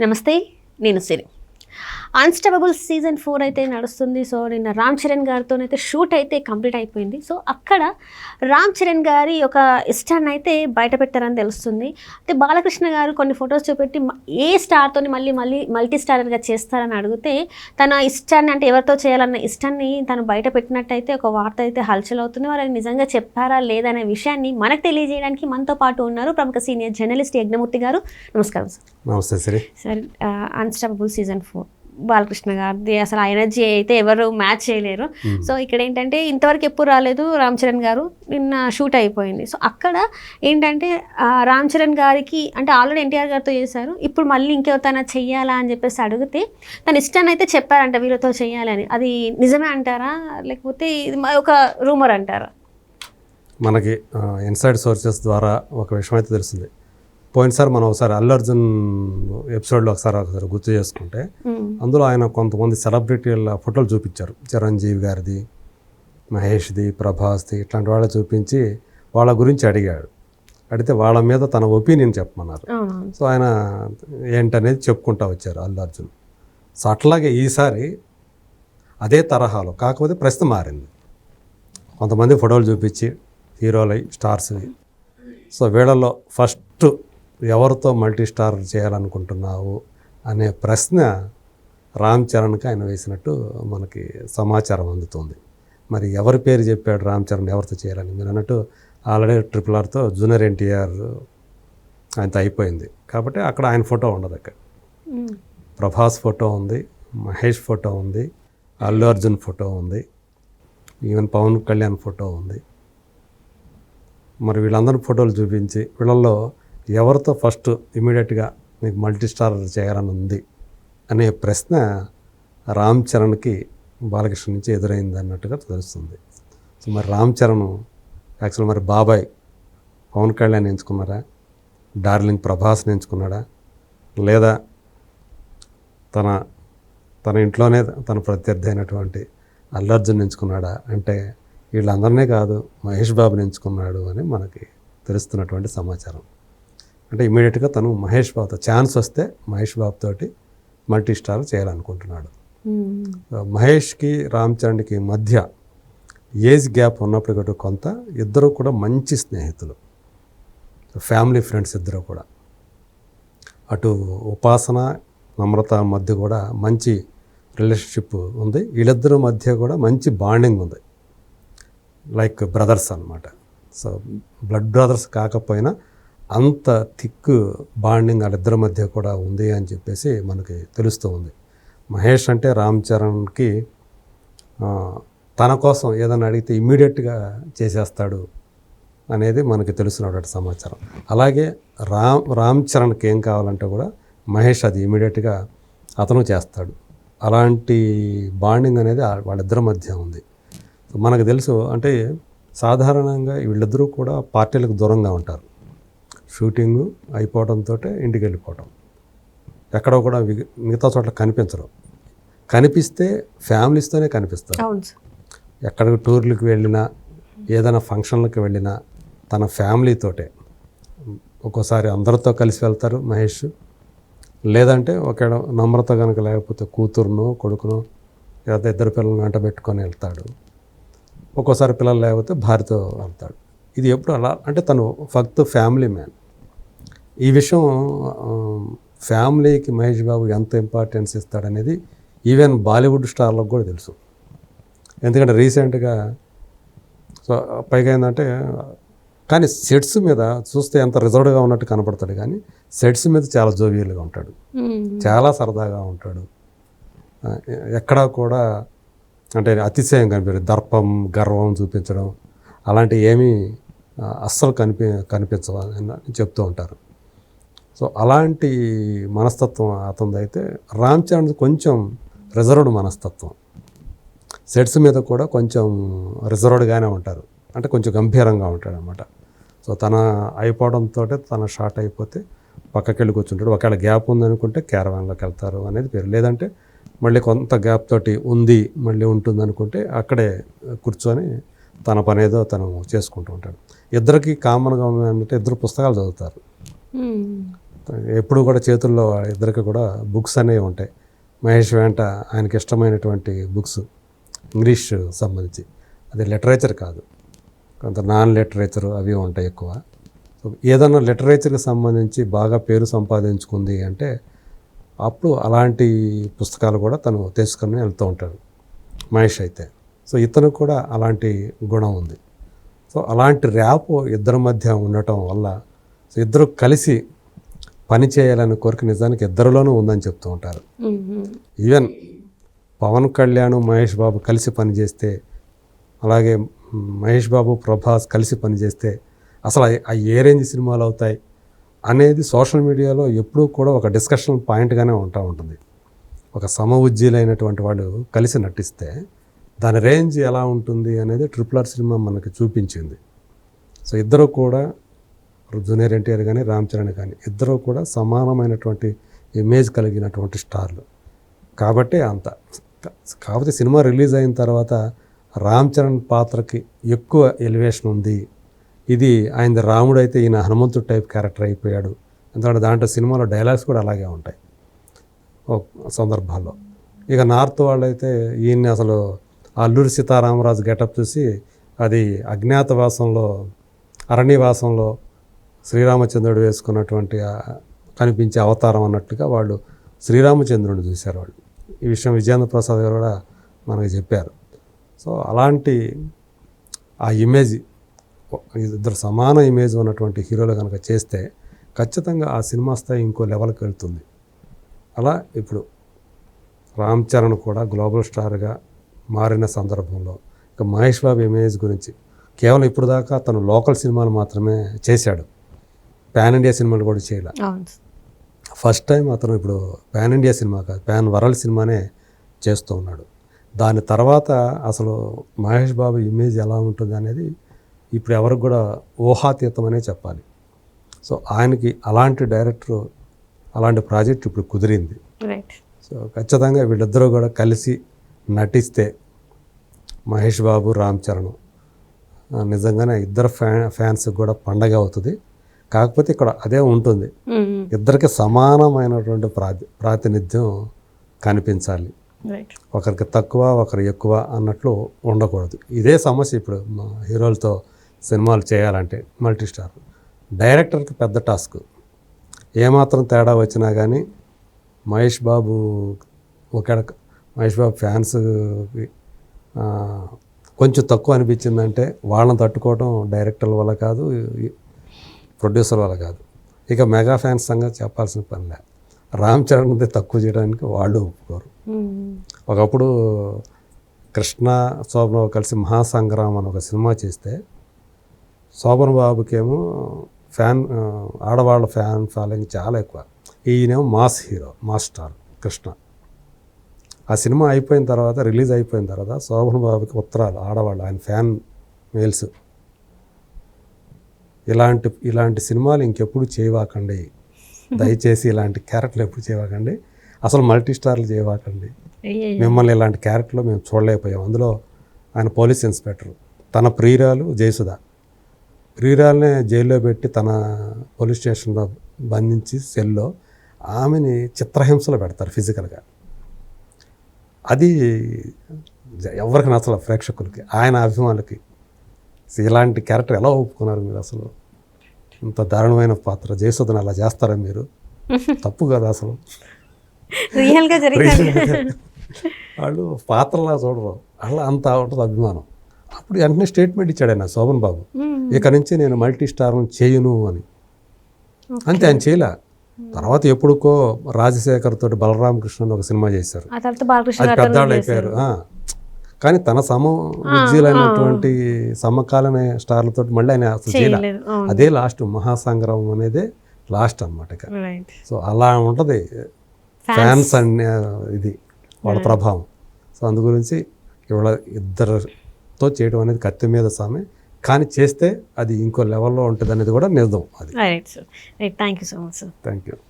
నమస్తే నేను సిరి. Unstable season four అయితే నడుస్తుంది. సో నిన్న రామ్ చరణ్ గారితో అయితే షూట్ అయితే కంప్లీట్ అయిపోయింది. సో అక్కడ రామ్ చరణ్ గారి ఒక ఇష్టాన్ని అయితే బయట పెట్టారని తెలుస్తుంది. అంటే బాలకృష్ణ గారు కొన్ని ఫొటోస్ చూపెట్టి ఏ స్టార్తో మళ్ళీ మళ్ళీ మల్టీ స్టారర్గా చేస్తారని అడిగితే తన ఇష్టాన్ని అంటే ఎవరితో చేయాలన్న ఇష్టాన్ని తను బయట పెట్టినట్టయితే ఒక వార్త అయితే హల్చల్ అవుతుంది అది నిజంగా చెప్పారా లేదనే విషయాన్ని మనకు తెలియజేయడానికి మనతో పాటు ఉన్నారు ప్రముఖ సీనియర్ జర్నలిస్ట్ యజ్ఞమూర్తి గారు. నమస్కారం సార్ నమస్తే Siri sir unstoppable season four Balakrishna గారిది అసలు ఆ ఎనర్జీ అయితే ఎవరు మ్యాచ్ చేయలేరు. సో ఇక్కడ ఏంటంటే ఇంతవరకు ఎప్పుడు రాలేదు రామ్ చరణ్ గారు నిన్న షూట్ అయిపోయింది. సో అక్కడ ఏంటంటే రామ్ చరణ్ గారికి అంటే ఆల్రెడీ ఎన్టీఆర్ గారితో చేశారు. ఇప్పుడు మళ్ళీ ఇంకెవరితోనా చెయ్యాలా అని చెప్పేసి అడిగితే తన ఇష్టాన్ని అయితే చెప్పారంట వీళ్ళతో చెయ్యాలని అది నిజమే అంటారా? లేకపోతే ఇది ఒక రూమర్ అంటారా? మనకి ఇన్సైడ్ సోర్సెస్ ద్వారా ఒక విషయం అయితే తెలిసింది పోయినసారి మనం ఒకసారి అల్లు అర్జున్ ఎపిసోడ్లో ఒకసారి ఒకసారి గుర్తు చేసుకుంటే. అందులో ఆయన కొంతమంది సెలబ్రిటీల ఫోటోలు చూపించారు. చిరంజీవి గారిది మహేష్ది ప్రభాస్ది ఇట్లాంటి వాళ్ళు చూపించి వాళ్ళ గురించి అడిగాడు. అడిగితే వాళ్ళ మీద తన ఒపీనియన్ చెప్పమన్నారు. సో ఆయన ఏంటనేది చెప్పుకుంటా వచ్చారు అల్లు అర్జున్. సో అట్లాగే ఈసారి అదే తరహాలో కాకపోతే ప్రశ్న మారింది. కొంతమంది ఫోటోలు చూపించి హీరోలై స్టార్స్వి. సో వీళ్ళలో ఫస్ట్ ఎవరితో మల్టీ స్టార్ చేయాలనుకుంటున్నావు అనే ప్రశ్న రామ్ చరణ్కి ఆయన వేసినట్టు మనకి సమాచారం అందుతుంది. మరి ఎవరి పేరు చెప్పాడు రామ్ చరణ్ ఎవరితో చేయాలని? మీరు అన్నట్టు ఆల్రెడీ ట్రిపుల్ ఆర్తో జూనియర్ ఎన్టీఆర్ ఆయనతో అయిపోయింది. కాబట్టి అక్కడ ఆయన ఫోటో ఉండదు అక్కడ. ప్రభాస్ ఫోటో ఉంది మహేష్ ఫోటో ఉంది అల్లు అర్జున్ ఫోటో ఉంది ఈవెన్ పవన్ కళ్యాణ్ ఫోటో ఉంది. మరి వీళ్ళందరి ఫోటోలు చూపించి వీళ్ళల్లో ఎవరితో ఫస్ట్ ఇమీడియట్గా మీకు మల్టీ స్టార్ చేయాలని ఉంది అనే ప్రశ్న రామ్ చరణ్కి బాలకృష్ణ నుంచి ఎదురైంది అన్నట్టుగా తెలుస్తుంది. సో మరి రామ్ చరణ్ యాక్చువల్ మరి బాబాయ్ పవన్ కళ్యాణ్ ఎంచుకున్నారా? డార్లింగ్ ప్రభాస్ని ఎంచుకున్నాడా? లేదా తన తన ఇంట్లోనే తన ప్రత్యర్థి అయినటువంటి అల్లర్జున్ ఎంచుకున్నాడా? అంటే వీళ్ళందరినీ కాదు మహేష్ బాబుని ఎంచుకున్నాడు అని మనకి తెలుస్తున్నటువంటి సమాచారం. అంటే ఇమీడియట్గా తను మహేష్ బాబుతో ఛాన్స్ వస్తే మహేష్ బాబు తోటి మల్టీ స్టార్ చేయాలనుకుంటున్నాడు. మహేష్కి రామ్ చరణ్కి మధ్య ఏజ్ గ్యాప్ ఉన్నప్పటికీ కొంత ఇద్దరు కూడా మంచి స్నేహితులు. ఫ్యామిలీ ఫ్రెండ్స్ ఇద్దరు కూడా. అటు ఉపాసన నమ్రత మధ్య కూడా మంచి రిలేషన్షిప్ ఉంది. వీళ్ళిద్దరి మధ్య కూడా మంచి బాండింగ్ ఉంది. లైక్ బ్రదర్స్ అన్నమాట. సో బ్లడ్ బ్రదర్స్ కాకపోయినా అంత థిక్ బాండింగ్ వాళ్ళిద్దరి మధ్య కూడా ఉంది అని చెప్పేసి మనకి తెలుస్తూ ఉంది మహేష్ అంటే రామ్ చరణ్కి తన కోసం ఏదైనా అడిగితే ఇమ్మీడియట్గా చేసేస్తాడు అనేది మనకి తెలుస్తున్నటువంటి సమాచారం. అలాగే రామ్ రామ్ చరణ్కి ఏం కావాలంటే కూడా మహేష్ అది ఇమీడియట్గా అతను చేస్తాడు. అలాంటి బాండింగ్ అనేది వాళ్ళిద్దరి మధ్య ఉంది. మనకు తెలుసు అంటే సాధారణంగా వీళ్ళిద్దరూ కూడా పార్టీలకు దూరంగా ఉంటారు. షూటింగ్ అయిపోవడంతో ఇంటికి వెళ్ళిపోవటం ఎక్కడో కూడా మిగ- మిగతా చోట్ల కనిపించరు. కనిపిస్తే ఫ్యామిలీస్తోనే కనిపిస్తారు. ఎక్కడికి టూర్లకు వెళ్ళినా ఏదైనా ఫంక్షన్లకు వెళ్ళినా తన ఫ్యామిలీతోటే. ఒక్కోసారి అందరితో కలిసి వెళ్తారు మహేష్. లేదంటే ఒక నమ్రత కనుక లేకపోతే కూతురునో కొడుకునో లేదా ఇద్దరు పిల్లల్ని వెంట పెట్టుకొని వెళ్తాడు. ఒక్కోసారి పిల్లలు లేకపోతే భార్యతో వెళ్తాడు. ఇది ఎప్పుడు అలా? అంటే తను ఫక్త్ ఫ్యామిలీ మ్యాన్. ఈ విషయం ఫ్యామిలీకి మహేష్ బాబు ఎంత ఇంపార్టెన్స్ ఇస్తాడనేది ఈవెన్ బాలీవుడ్ స్టార్లకు కూడా తెలుసు. ఎందుకంటే రీసెంట్గా సో పైగా ఏంటంటే కానీ సెట్స్ మీద చూస్తే ఎంత రిజర్వ్డ్గా ఉన్నట్టు కనపడతాడు కానీ సెట్స్ మీద చాలా జోవియల్గా ఉంటాడు. చాలా సరదాగా ఉంటాడు. ఎక్కడా కూడా అంటే అతిశయం కనిపించదు. దర్పం గర్వం చూపించడం అలాంటివి ఏమీ అస్సలు కనిపి కనిపించవని అని చెప్తూ ఉంటారు. సో అలాంటి మనస్తత్వం అతనిది అయితే రామ్ చరణ్ కొంచెం రిజర్వ్డ్ మనస్తత్వం. సెట్స్ మీద కూడా కొంచెం రిజర్వ్డ్గానే ఉంటారు. అంటే కొంచెం గంభీరంగా ఉంటాడు అనమాట సో తన అయిపోవడంతో తన షార్ట్ అయిపోతే పక్కకి వెళ్ళి కూర్చుంటాడు. ఒకవేళ గ్యాప్ ఉందనుకుంటే క్యారవాన్లోకి వెళ్తారు అనేది పేరు. లేదంటే మళ్ళీ కొంత గ్యాప్ తోటి ఉంది మళ్ళీ ఉంటుంది అనుకుంటే అక్కడే కూర్చొని తన పనేదో తను చేసుకుంటూ ఉంటాడు. ఇద్దరికి కామన్గా ఉన్నది ఇద్దరు పుస్తకాలు చదువుతారు. ఎప్పుడు కూడా చేతుల్లో ఇద్దరికి కూడా బుక్స్ అనేవి ఉంటాయి. మహేష్ వెంట ఆయనకి ఇష్టమైనటువంటి బుక్స్ ఇంగ్లీష్ సంబంధించి. అది లిటరేచర్ కాదు. కొంత నాన్ లిటరేచర్ అవి ఉంటాయి ఎక్కువ. సో ఏదన్నా లిటరేచర్కి సంబంధించి బాగా పేరు సంపాదించుకుంది అంటే అప్పుడు అలాంటి పుస్తకాలు కూడా తను తీసుకుని వెళ్తూ ఉంటాడు. మహేష్ అయితే. సో ఇతను కూడా అలాంటి గుణం ఉంది. సో అలాంటి ర్యాప్ ఇద్దరి మధ్య ఉండటం వల్ల సో ఇద్దరు కలిసి పని చేయాలనే కోరిక నిజానికి ఇద్దరిలోనూ ఉందని చెప్తూ ఉంటారు. ఈవెన్ పవన్ కళ్యాణ్ మహేష్ బాబు కలిసి పనిచేస్తే అలాగే మహేష్ బాబు ప్రభాస్ కలిసి పనిచేస్తే అసలు అవి ఏ రేంజ్ సినిమాలు అవుతాయి అనేది సోషల్ మీడియాలో ఎప్పుడూ కూడా ఒక డిస్కషన్ పాయింట్గానే ఉంటా ఉంటుంది. ఒక సమ ఉజ్జీలైనటువంటి వాళ్ళు కలిసి నటిస్తే దాని రేంజ్ ఎలా ఉంటుంది అనేది ట్రిపుల్ ఆర్ సినిమా మనకి చూపించింది. సో ఇద్దరు కూడా జూనియర్ ఎన్టీఆర్ కానీ రామ్ చరణ్ కానీ ఇద్దరు కూడా సమానమైనటువంటి ఇమేజ్ కలిగినటువంటి స్టార్లు. కాబట్టి అంత. కాకపోతే సినిమా రిలీజ్ అయిన తర్వాత రామ్ చరణ్ పాత్రకి ఎక్కువ ఎలివేషన్ ఉంది. ఇది ఆయన రాముడు అయితే ఈయన హనుమంతుడు టైప్ క్యారెక్టర్ అయిపోయాడు. ఎందుకంటే దాంట్లో సినిమాలో డైలాగ్స్ కూడా అలాగే ఉంటాయి. ఓ సందర్భాల్లో. ఇక నార్త్ వాళ్ళైతే ఈయన్ని అసలు అల్లూరి సీతారామరాజు గెటప్ చూసి అది అజ్ఞాతవాసంలో అరణ్యవాసంలో శ్రీరామచంద్రుడు వేసుకున్నటువంటి కనిపించే అవతారం అన్నట్టుగా వాళ్ళు శ్రీరామచంద్రుడిని చూశారు వాళ్ళు. ఈ విషయం విజయేంద్ర ప్రసాద్ గారు కూడా మనకు చెప్పారు. సో అలాంటి ఆ ఇమేజ్ ఇద్దరు సమాన ఇమేజ్ ఉన్నటువంటి హీరోలు కనుక చేస్తే ఖచ్చితంగా ఆ సినిమా స్థాయి ఇంకో లెవెల్కి వెళ్తుంది. అలా ఇప్పుడు రామ్ చరణ్ కూడా గ్లోబల్ స్టార్గా మారిన సందర్భంలో. ఇక మహేష్ బాబు ఇమేజ్ గురించి. కేవలం ఇప్పుడు దాకా తను లోకల్ సినిమాలు మాత్రమే చేశాడు. పాన్ ఇండియా సినిమాలు కూడా చేయలే. ఫస్ట్ టైం అతను ఇప్పుడు పాన్ ఇండియా సినిమా కాదు పాన్ వరల్డ్ సినిమానే చేస్తూ ఉన్నాడు. దాని తర్వాత అసలు మహేష్ బాబు ఇమేజ్ ఎలా ఉంటుంది అనేది ఇప్పుడు ఎవరికి కూడా ఊహాతీతమనే చెప్పాలి. సో ఆయనకి అలాంటి డైరెక్టర్ అలాంటి ప్రాజెక్ట్ ఇప్పుడు కుదిరింది. సో ఖచ్చితంగా వీళ్ళిద్దరూ కూడా కలిసి నటిస్తే మహేష్ బాబు రామ్ చరణ్. నిజంగానే ఇద్దరు ఫ్యాన్ ఫ్యాన్స్కి కూడా పండగ అవుతుంది. కాకపోతే ఇక్కడ అదే ఉంటుంది. ఇద్దరికి సమానమైనటువంటి ప్రాతి ప్రాతినిధ్యం కనిపించాలి. ఒకరికి తక్కువ ఒకరు ఎక్కువ అన్నట్లు ఉండకూడదు. ఇదే సమస్య ఇప్పుడు మా హీరోలతో సినిమాలు చేయాలంటే మల్టీ స్టార్ డైరెక్టర్కి పెద్ద టాస్క్. ఏమాత్రం తేడా వచ్చినా కానీ మహేష్ బాబు ఒక మహేష్ బాబు ఫ్యాన్స్ కొంచెం తక్కువ అనిపించిందంటే వాళ్ళని తట్టుకోవడం డైరెక్టర్ల వల్ల కాదు ప్రొడ్యూసర్ వల్ల కాదు. ఇక మెగా ఫ్యాన్స్ సంగతి చెప్పాల్సిన పనిలే రామ్ చరణ్ది తక్కువ చేయడానికి వాళ్ళు ఒప్పుకోరు. ఒకప్పుడు కృష్ణ శోభన కలిసి మహాసంగ్రామ్ అని ఒక సినిమా చేస్తే శోభన్ బాబుకేమో ఫ్యాన్ ఆడవాళ్ళ ఫ్యాన్ ఫాలోయింగ్ చాలా ఎక్కువ. ఈయనేమో mass hero mass star Krishna. ఆ సినిమా అయిపోయిన తర్వాత రిలీజ్ అయిపోయిన తర్వాత శోభన్ బాబుకి ఉత్తరాలు ఆడవాళ్ళు ఆయన ఫ్యాన్ మెయిల్స్ ఇలాంటి ఇలాంటి సినిమాలు ఇంకెప్పుడు చేయవాకండి. దయచేసి ఇలాంటి క్యారెక్టర్లు ఎప్పుడు చేయవాకండి. అసలు మల్టీ స్టార్లు చేయవాకండి మిమ్మల్ని ఇలాంటి క్యారెక్టర్లో మేము చూడలేకపోయాం. అందులో ఆయన పోలీస్ ఇన్స్పెక్టర్ తన ప్రియురాలు జయసుధ. ప్రియురాలనే జైల్లో పెట్టి తన పోలీస్ స్టేషన్లో బంధించి సెల్లో ఆమెని చిత్రహింసలు పెడతారు ఫిజికల్గా. అది ఎవరికి నచ్చల ప్రేక్షకులకి ఆయన అభిమానులకి. ఇలాంటి క్యారెక్టర్ ఎలా ఒప్పుకున్నారు మీరు అసలు? ఇంత దారుణమైన పాత్ర. జయసుధను అలా చేస్తారా మీరు? తప్పు కదా అసలు. జరిగింది. వాళ్ళు పాత్రలా చూడరు. అలా అంత ఉంటుంది అభిమానం. అప్పుడు వెంటనే స్టేట్మెంట్ ఇచ్చాడు ఆయన శోభన్ బాబు. ఇక నుంచి నేను మల్టీ స్టార్ను చేయను అని. అంతే ఆయన చేయలే. తర్వాత ఎప్పుడుకో రాజశేఖర్ తోటి బలరామకృష్ణ ఒక సినిమా చేశారు. అది పెద్దవాళ్ళు అయిపోయారు. ఆ. కానీ తన సమ విద్యులైనటువంటి సమకాలీన స్టార్లతో మళ్ళీ ఆయన అసలు చేయలే. అదే లాస్ట్ మహాసంగ్రామం అనేదే లాస్ట్ రైట్ సో అలా ఉంటుంది. ఫ్యాన్స్ అనే ఇది వాళ్ళ ప్రభావం. సో అందు గురించి ఇవాళ ఇద్దరితో చేయడం అనేది కత్తి మీద సామె. కానీ చేస్తే అది ఇంకో లెవెల్లో ఉంటుంది అనేది కూడా నిజం అది. Right sir right thank you so much sir thank you